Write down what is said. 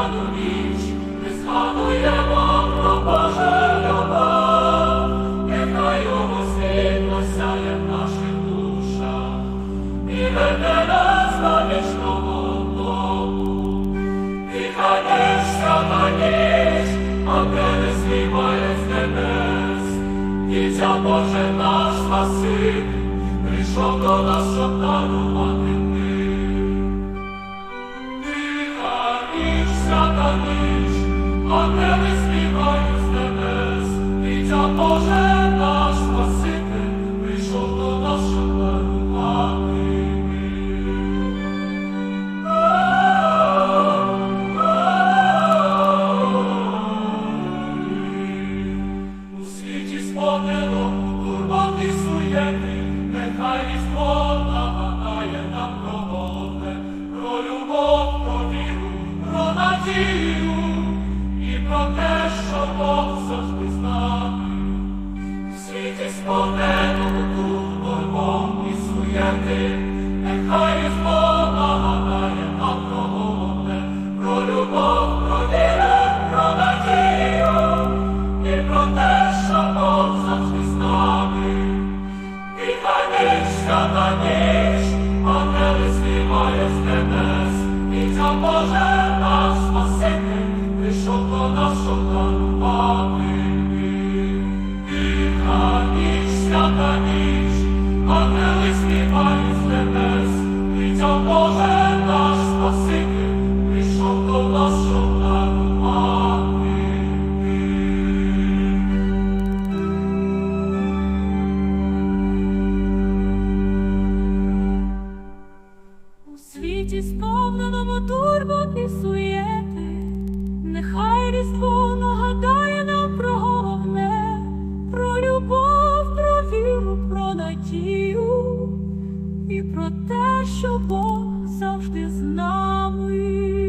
різдвяну ніч, ми згадуємо про Боже любов, його світло сяє в наших душах, і веде нас до вічного дому. І хай ніч, свята ніч, ангели співають з небес, Дитя Боже наш Спаситель, прийшов до нас, щоб дарувати ніч, ангели співають з небес, Дитя Боже наш Спаситель, прийшов до нас, щоб. У світі сповнено турботи суєти, нехай різдво нагадає любов, про про надію. І про те, що Бог і хай ніч, свята ніч, ангели співає з небес, і ця Боже наш Спаситель, прийшов до нас, щоб дарувати. Тиха ніч, свята ніч, ангели співають з небес, і ця Боже світі сповненому турбот і суєти, нехай різдво нагадає нам про головне, про любов, про віру, про надію і про те, що Бог завжди з нами.